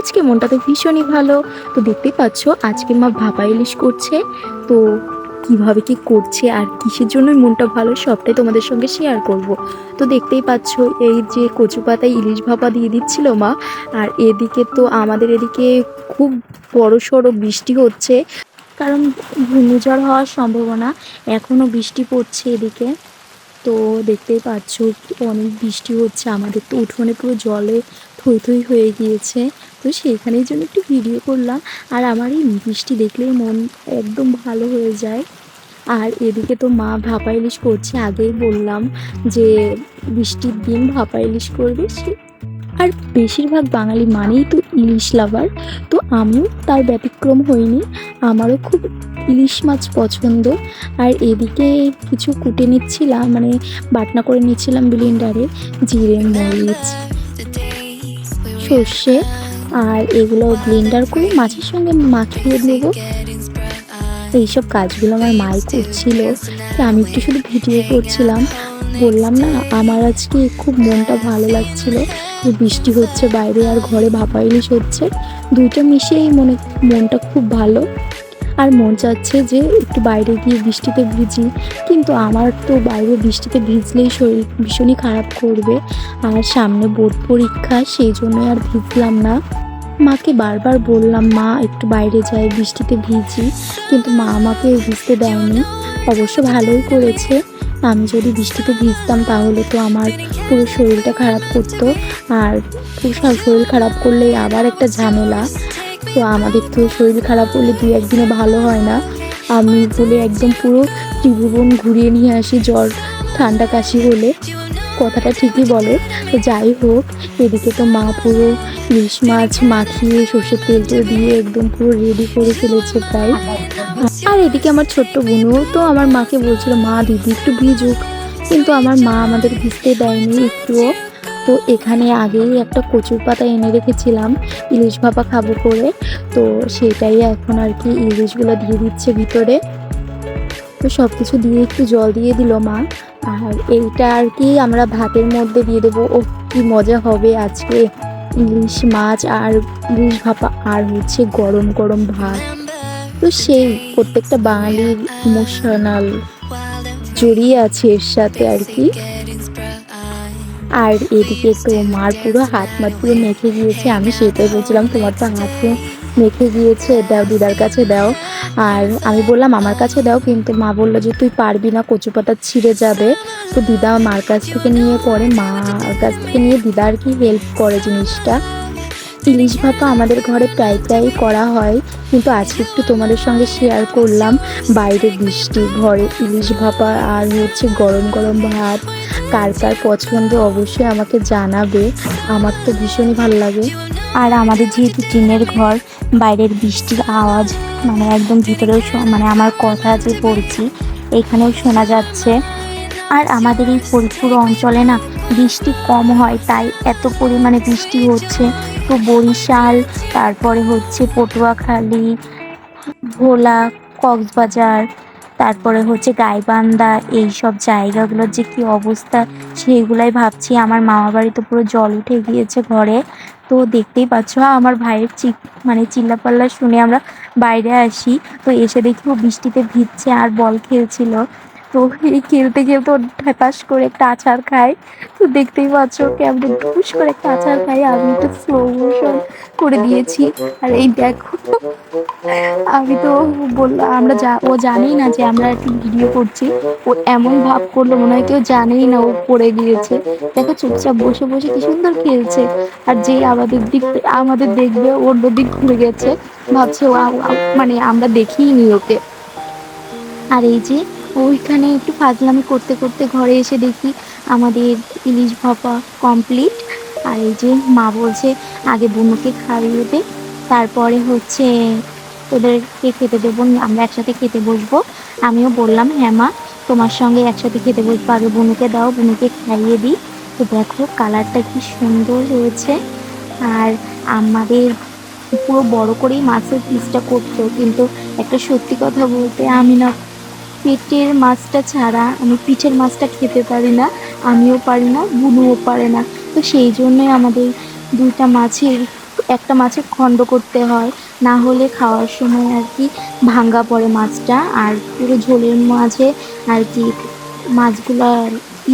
আজকে মনটা তো ভীষণই ভালো। তো দেখতেই পাচ্ছ, আজকে মা ভাপা ইলিশ করছে। তো কীভাবে কি করছে আর কিসের জন্য মনটা ভালো সবটাই তোমাদের সঙ্গে শেয়ার করব। তো দেখতেই পাচ্ছ, এই যে কচু পাতায় ইলিশ ভাপা দিয়ে দিচ্ছিল মা, আর এদিকে তো আমাদের এদিকে খুব বড় সড়ো বৃষ্টি হচ্ছে। কারণ ঘূর্ণিঝড় হওয়ার সম্ভাবনা এখনও বৃষ্টি পড়ছে এদিকে। তো দেখতেই পাচ্ছ, অনেক বৃষ্টি হচ্ছে, আমাদের তো উঠোনে পুরো জলে থই থই হয়ে গিয়েছে। তো সেইখানের জন্য একটু ভিডিও করলাম। আর আমার এই বৃষ্টি দেখলেই মন একদম ভালো হয়ে যায়। আর এদিকে তো মা ভাপা ইলিশ করছে, আগেই বললাম যে বৃষ্টির দিন ভাপা ইলিশ করবে সে। আর বেশিরভাগ বাঙালি মানেই তো ইলিশ লাভার। তো আমিও তার ব্যতিক্রম হইনি, আমারও খুব ইলিশ মাছ পছন্দ। আর এদিকে কিছু কুটে নিচ্ছিলাম মানে বাটনা করে নিচ্ছিলাম ব্লিন্ডারে জিরে, মরিচ সর্ষে আর এগুলো ব্লেন্ডার করে মাছের সঙ্গে মাখিয়ে নেব। এইসব কাজগুলো আমার মাই করছিল। আমি একটু শুধু ভিডিও করছিলাম। বললাম না, আমার আজকে খুব মনটা ভালো লাগছিল। যে বৃষ্টি হচ্ছে বাইরে আর ঘরে ভাপা ইলিশ হচ্ছে। দুইটা মিশিয়েই মনে, মনটা খুব ভালো। আর মন চাচ্ছে যে একটু বাইরে গিয়ে বৃষ্টিতে ভিজি, কিন্তু আমার তো বাইরে বৃষ্টিতে ভিজলেই শরীর ভীষণই খারাপ করবে। আর সামনে বোর্ড পরীক্ষা, সেই জন্যই আর ভিজলাম না। মাকে বারবার বললাম, মা, একটু বাইরে যাই, বৃষ্টিতে ভিজি। কিন্তু মা আমাকে ভিজতে দেয়নি। অবশ্য ভালোই করেছে। আমি যদি বৃষ্টিতে ভিজতাম, তাহলে তো আমার পুরো শরীরটা খারাপ করতো। আর পুরো শরীর খারাপ করলে আবার একটা ঝামেলা। তো আমাদের তো শরীর খারাপ হলে দুই একদিনে ভালো হয় না। আমি বলে একদম পুরো ত্রিভুবন ঘুরিয়ে নিয়ে আসি, জ্বর, ঠান্ডা, কাশি হলে। কথাটা ঠিকই বলে। তো যাই হোক, এদিকে তো মা পুরো ইলিশ মাছ মাখিয়ে সর্ষের তেল টেল দিয়ে একদম পুরো রেডি করে ফেলেছে প্রায়। আর এদিকে আমার ছোট্ট বোনও তো আমার মাকে বলছিল, মা দিদি, একটু ভিজুক। কিন্তু আমার মা আমাদের ভিজতে দেয়নি, একটুও। তো এখানে আগেই একটা কচুর পাতা এনে রেখেছিলাম, ইলিশ ভাপা খাব করে। তো সেটাই এখন আর কি ইলিশগুলো দিয়ে দিচ্ছে ভিতরে। তো সব কিছু দিয়ে একটু জল দিয়ে দিল মা। আর এইটা আর কি আমরা ভাতের মধ্যে দিয়ে দেবো। ও কি মজা হবে আজকে। ইলিশ মাছ আর ইলিশ ভাপা আর হচ্ছে গরম গরম ভাত। তো সেই প্রত্যেকটা বাঙালির ইমোশনাল জড়িয়ে আছে এর সাথে আর কি। আর এদিকে তো মার পুরো হাত মাত পুরো মেখে গিয়েছে, আমি সেটাই বলছিলাম, তোমার তো হাত মেখে গিয়েছে, দাও দিদার কাছে দাও। আর আমি বললাম, আমার কাছে দাও, কিন্তু মা বলল যে, তুই পারবি না, কচু পাতা ছিঁড়ে যাবে। তো দিদা মার কাছ থেকে নিয়ে পরে, মার কাছ থেকে নিয়ে দিদার কি হেল্প করে জিনিসটা। ইলিশ ভাপা আমাদের ঘরে প্রায় প্রায়ই করা হয়। কিন্তু আজকে একটু তোমাদের সঙ্গে শেয়ার করলাম। বাইরে বৃষ্টি, ঘরে ইলিশ ভাপা আর হচ্ছে গরম গরম ভাত। কার কার পছন্দ অবশ্যই আমাকে জানাবে। আমার তো ভীষণই ভালো লাগে। আর আমাদের যেহেতু টিনের ঘর, বাইরের বৃষ্টির আওয়াজ মানে একদম ভিতরেও মানে আমার কথা যে বলছি, এখানেও শোনা যাচ্ছে। আর আমাদের এই ফরিদপুর অঞ্চলে না বৃষ্টি কম হয়, তাই এত পরিমাণে বৃষ্টি হচ্ছে। তো বরিশাল, তারপরে হচ্ছে পটুয়াখালী, ভোলা, কক্সবাজার, তারপরে হচ্ছে গাইবান্ধা এই সব জায়গাগুলোর যে কী অবস্থা সেইগুলাই ভাবছি। আমার মামা বাড়ি তো পুরো জল উঠে গিয়েছে ঘরে। তো দেখতেই পাচ্ছ আমার ভাইয়ের চি মানে চিল্লাপাল্লা শুনে আমরা বাইরে আসি। তো এসে দেখি ও বৃষ্টিতে ভিজছে আর বল খেলছিল। তো এই খেলতে খেলতে ওর ঠাপাস করে একটা আচার খায়। তো দেখতেই পাচ্ছ কেমন ঢুস করে একটা আচার খাই আমি একটু স্লো মোশন করে দিয়েছি। আর এই দেখো, আমি তো বললাম আমরা যা, ও জানেই না যে আমরা একটু ভিডিও করছি। ও এমন ভাব করল, মনে হয় কেউ জানেই না ও পড়ে গিয়েছে। দেখো চুপচাপ বসে বসে কি সুন্দর খেলছে। আর যে আমাদের দিক আমাদের দেখবে অন্য দিক ঘুরে গেছে। ভাবছে ও মানে আমরা দেখিনি ওকে। আর এই যে ওইখানে একটু ফাজলামি করতে করতে ঘরে এসে দেখি আমাদের ইলিশ ভাপা কমপ্লিট আর এই যে মা বলছে আগে বুনুকে খাইয়ে দে, তারপরে হচ্ছে ওদেরকে খেতে দেবো, আমরা একসাথে খেতে বসবো। আমিও বললাম হ্যাঁ মা, তোমার সঙ্গে একসাথে খেতে বসবো। আগে বুনুকে দাও, বুনুকে খাইয়ে দিই। তো দেখো কালারটা কি সুন্দর হয়েছে। আর আমাদের পুরো বড় করেই মাছের পিসটা করতো, কিন্তু একটা সত্যি কথা বলতে আমি না পেটের মাছটা ছাড়া আমি পিঠের মাছটা খেতে পারি না, আমিও পারি না, বুনুও পারে না। তো সেই জন্যই আমাদের দুইটা মাছের, একটা মাছের খণ্ড করতে হয়, না হলে খাওয়ার সময় আর কি ভাঙ্গা পড়ে মাছটা আর পুরো ঝোলের মাঝে আর কি মাছগুলো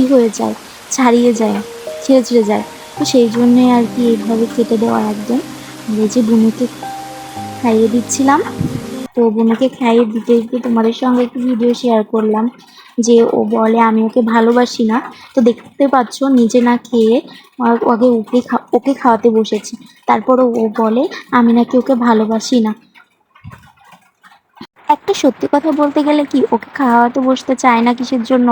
ই হয়ে যায়, ছাড়িয়ে যায় ছিঁড়ে ছিঁড়ে যায়। তো সেই জন্যে আর কি এইভাবে কেটে দেওয়া একদম। যে বুনুকে খাইয়ে দিচ্ছিলাম। তো বোনকে খাইয়ে দিতে দিতে তোমাদের সঙ্গে একটু ভিডিও শেয়ার করলাম যে ও বলে, আমি ওকে ভালোবাসি না। তো দেখতে পাচ্ছ নিজে না খেয়ে ওকে খা ওকে খাওয়াতে বসেছি। তারপরও ও বলে, আমি নাকি ওকে ভালোবাসি না। একটা সত্যি কথা বলতে গেলে কি, ওকে খাওয়াতে বসতে চায় না কিসের জন্য?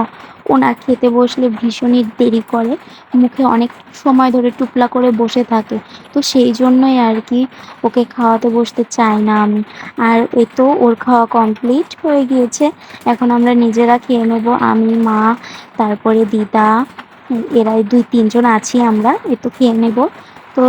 ও না খেতে বসলে ভীষণই দেরি করে, মুখে অনেক সময় ধরে টুকলা করে বসে থাকে। তো সেই জন্যই আর কি ওকে খাওয়াতে বসতে চাই না আমি। আর এ তো ওর খাওয়া কমপ্লিট হয়ে গিয়েছে। এখন আমরা নিজেরা খেয়ে নেব, আমি, মা, তারপরে দিদা, এরাই দুই তিনজন আছি আমরা, এ তো খেয়ে নেব। তো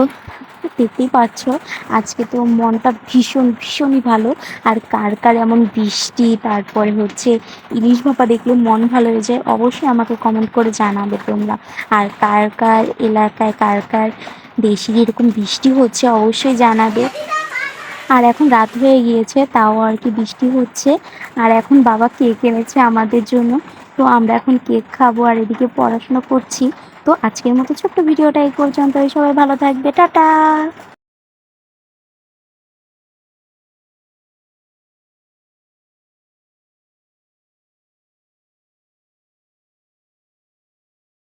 দেখতেই পাচ্ছ। আজকে তো মনটা ভীষণ, ভীষণই ভালো। আর কার কার এমন বৃষ্টি, তারপরে হচ্ছে ইলিশ ভাপা দেখলে মন ভালো হয়ে যায়, অবশ্যই আমাকে কমেন্ট করে জানাবে তোমরা। আর কার কার এলাকায়, কার কার দেশে এরকম বৃষ্টি হচ্ছে, অবশ্যই জানাবে। আর এখন রাত হয়ে গিয়েছে, তাও আর কি বৃষ্টি হচ্ছে। আর এখন বাবা কেক এনেছে আমাদের জন্য। তো আমরা এখন কেক খাব আর এদিকে পড়াশোনা করছি। তো আজকের মতো ছোট্ট ভিডিওটা এই পর্যন্তই। সবাই ভালো থাকবে। টাটা!